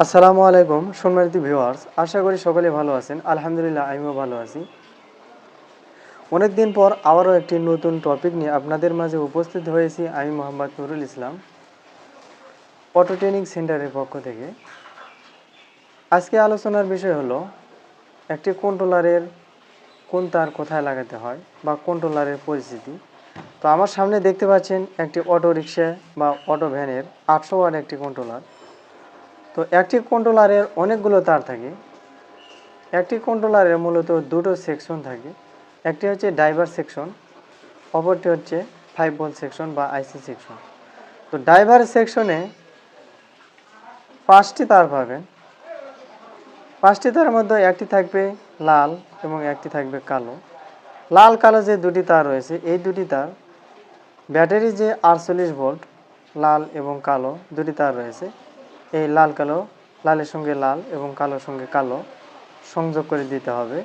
আসসালামু আলাইকুম সম্মানিত ভিউয়ার্স। আশা করি সকলে ভালো আছেন। আলহামদুলিল্লাহ, আমিও ভালো আছি। অনেক দিন পর আবারও একটি নতুন টপিক নিয়ে আপনাদের মাঝে উপস্থিত হয়েছি আমি মোহাম্মদ নুরুল ইসলাম অটো ট্রেনিং সেন্টারের পক্ষ থেকে। আজকে আলোচনার বিষয় হলো, একটি কন্ট্রোলারের কোন তার কোথায় লাগাতে হয় বা কন্ট্রোলারের পরিস্থিতি। তো আমার সামনে দেখতে পাচ্ছেন একটি অটো রিক্সা বা অটো ভ্যানের আটশো ওয়াট একটি কন্ট্রোলার তো একটি কন্ট্রোলারের অনেকগুলো তার থাকে। একটি কন্ট্রোলারের মূলত দুটো সেকশন থাকে। একটি হচ্ছে ড্রাইভার সেকশন অপরটি হচ্ছে ফাইভ বল সেকশন বা আইসি সেকশন তো ড্রাইভার সেকশনে পাঁচটি তার পাবেন। পাঁচটি তার মধ্যে একটি থাকবে লাল এবং একটি থাকবে কালো। লাল কালো যে দুটি তার রয়েছে, এই দুটি তার ব্যাটারি যে আটচল্লিশ ভোল্ট লাল এবং কালো দুটি তার রয়েছে। এই লাল কালো, লালের সঙ্গে লাল এবং কালোর সঙ্গে কালো সংযোগ করে দিতে হবে।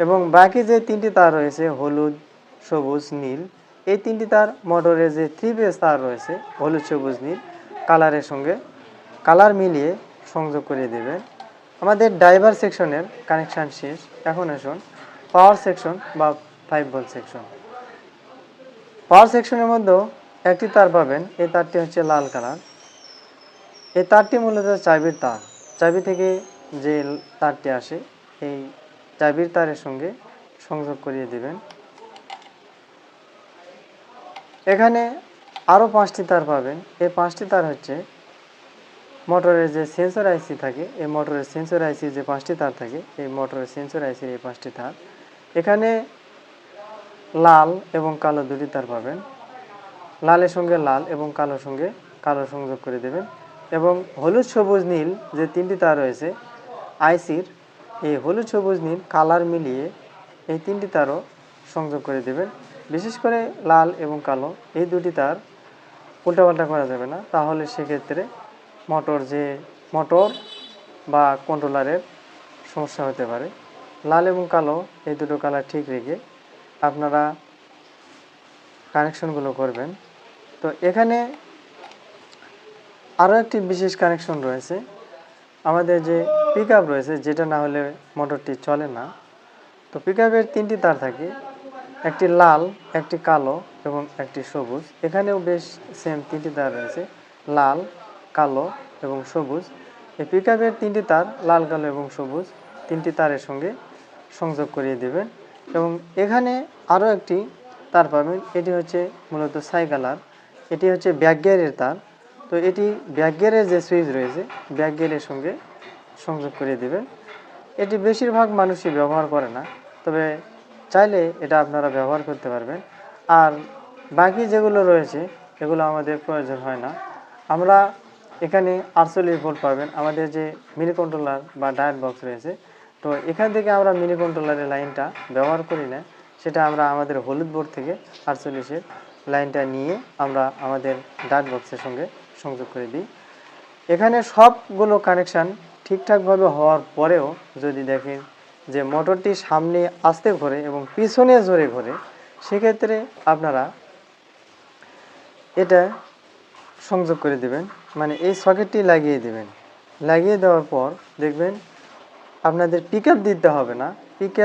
এবং বাকি যে তিনটি তার রয়েছে, হলুদ, সবুজ, নীল, এই তিনটি তার মোটরের যে থ্রি পেজ তার রয়েছে, হলুদ, সবুজ, নীল, কালারের সঙ্গে কালার মিলিয়ে সংযোগ করে দেবেন আমাদের ড্রাইভার সেকশনের কানেকশান শেষ। এখন আসুন পাওয়ার সেকশন বা ফাইভ বল সেকশন পাওয়ার সেকশনের মধ্যেও একটি তার পাবেন। এই তারটি হচ্ছে লাল কালার। এই তারটি মূলত চাবির তার। চাবি থেকে যে তারটি আসে, এই চাবির তারের সঙ্গে সংযোগ করিয়ে দিবেন। এখানে আরও পাঁচটি তার পাবেন। এই পাঁচটি তার হচ্ছে মোটরের যে সেন্সর আইসি থাকে, এই মোটরের সেন্সর আইসি যে পাঁচটি তার থাকে, এই মোটরের সেন্সর আইসির এই পাঁচটি তার। এখানে লাল এবং কালো দুটি তার পাবেন। লালের সঙ্গে লাল এবং কালোর সঙ্গে কালো সংযোগ করে দেবেন। এবং হলুদ সবুজ নীল যে তিনটি তার রয়েছে, আইসির এই হলুদ সবুজ নীল কালার মিলিয়ে এই তিনটি তারও সংযোগ করে দেবেন। বিশেষ করে লাল এবং কালো, এই দুটি তার উল্টাপাল্টা করা যাবে না। তাহলে সেক্ষেত্রে মোটর যে মোটর বা কন্ট্রোলারের সমস্যা হতে পারে। লাল এবং কালো, এই দুটো কালার ঠিক রেখে আপনারা কানেকশনগুলো করবেন। তো এখানে আরও একটি বিশেষ কানেকশন রয়েছে। আমাদের যে পিক রয়েছে, যেটা না হলে মোটরটি চলে না। তো পিক তিনটি তার থাকে, একটি লাল, একটি কালো এবং একটি সবুজ। এখানেও বেশ সেম তিনটি তার রয়েছে, লাল, কালো এবং সবুজ। এই পিক তিনটি তার, লাল, কালো এবং সবুজ, তিনটি তারের সঙ্গে সংযোগ করিয়ে দেবেন। এবং এখানে আরও একটি তার পাবেন, এটি হচ্ছে মূলত সাই কালার এটি হচ্ছে ব্যাক গিয়ারের তার। তো এটি ব্যাক যে সুইচ রয়েছে ব্যাক সঙ্গে সংযোগ করে দেবেন। এটি বেশিরভাগ মানুষই ব্যবহার করে না, তবে চাইলে এটা আপনারা ব্যবহার করতে পারবেন। আর বাকি যেগুলো রয়েছে, এগুলো আমাদের প্রয়োজন হয় না। আমরা এখানে আটচল্লিশ ভোল্ট পাবেন, আমাদের যে মিনি কন্ট্রোলার বা ডায়েট বক্স রয়েছে। তো এখান থেকে আমরা মিনি কন্ট্রোলারের লাইনটা ব্যবহার করি না, সেটা আমরা আমাদের হলুদ বোর্ড থেকে আটচল্লিশের লাইনটা নিয়ে আমরা আমাদের ডাট বক্সের সঙ্গে সংযোগ করে দিই। এখানে সবগুলো কানেকশান ঠিকঠাকভাবে হওয়ার পরেও যদি দেখেন যে মোটরটি সামনে আসতে ঘোরে এবং পিছনে জোরে ঘোরে, সেক্ষেত্রে আপনারা এটা সংযোগ করে দেবেন। মানে এই সকেটটি লাগিয়ে দেবেন। লাগিয়ে দেওয়ার পর দেখবেন আপনাদের পিক দিতে হবে না। পিক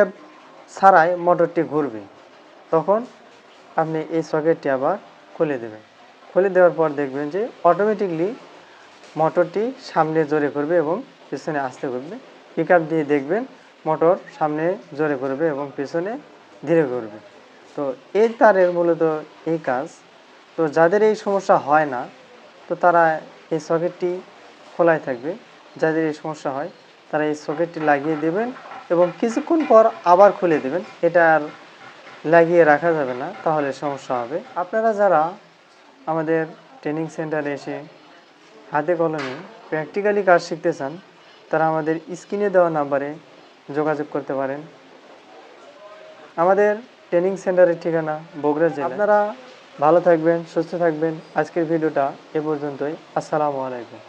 ছাড়াই মোটরটি ঘুরবে। তখন আপনি এই সকেটটি আবার খুলে দেবেন। খুলে দেওয়ার পর দেখবেন যে অটোমেটিকলি মোটরটি সামনে জোরে করবে এবং পিছনে আসতে করবে। পিক দিয়ে দেখবেন মোটর সামনে জোরে করবে এবং পিছনে ধীরে করবে। তো এই তারের মূলত এই কাজ। তো যাদের এই সমস্যা হয় না, তো তারা এই সকেটটি খোলাই থাকবে। যাদের এই সমস্যা হয়, তারা এই সকেটটি লাগিয়ে দেবেন এবং কিছুক্ষণ পর আবার খুলে দেবেন। এটা আর লাগিয়ে রাখা যাবে না, তাহলে সমস্যা হবে। আপনারা যারা আমাদের ট্রেনিং সেন্টারে এসে হাতে কলমে প্র্যাকটিক্যালি কাজ শিখতে চান, তারা আমাদের স্ক্রিনে দেওয়া নাম্বারে যোগাযোগ করতে পারেন। আমাদের ট্রেনিং সেন্টারের ঠিকানা বগুড়া জেলা। আপনারা ভালো থাকবেন, সুস্থ থাকবেন। আজকের ভিডিওটা এ পর্যন্তই। আসসালামু আলাইকুম।